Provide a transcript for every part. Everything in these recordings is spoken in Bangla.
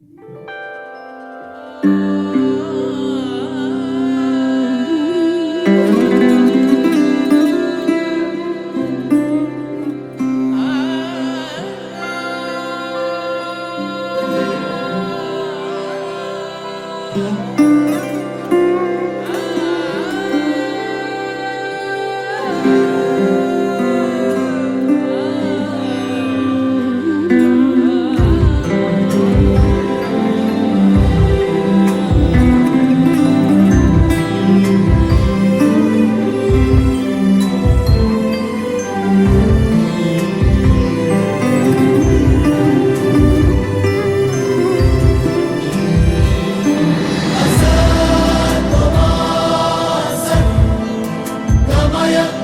thank you. fire.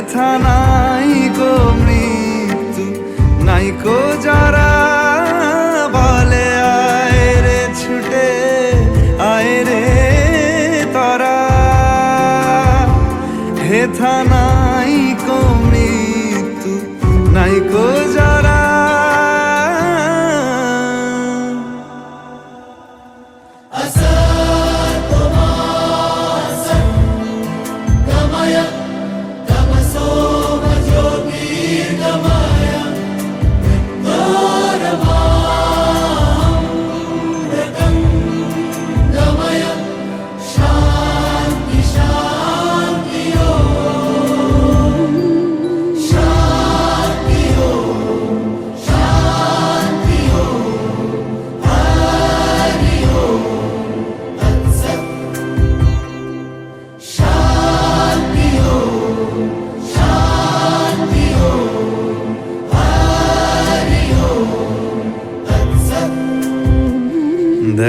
হেথা নাই গো মৃত্যু, নাই কো যারা বলে, আয় রে, ছুটে, আয় রে, তারা। হেথা নাই গো মৃত্যু, নাই কো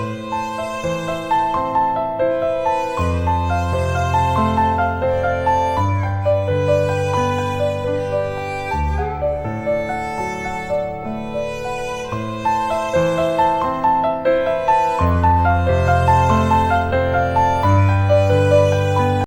了。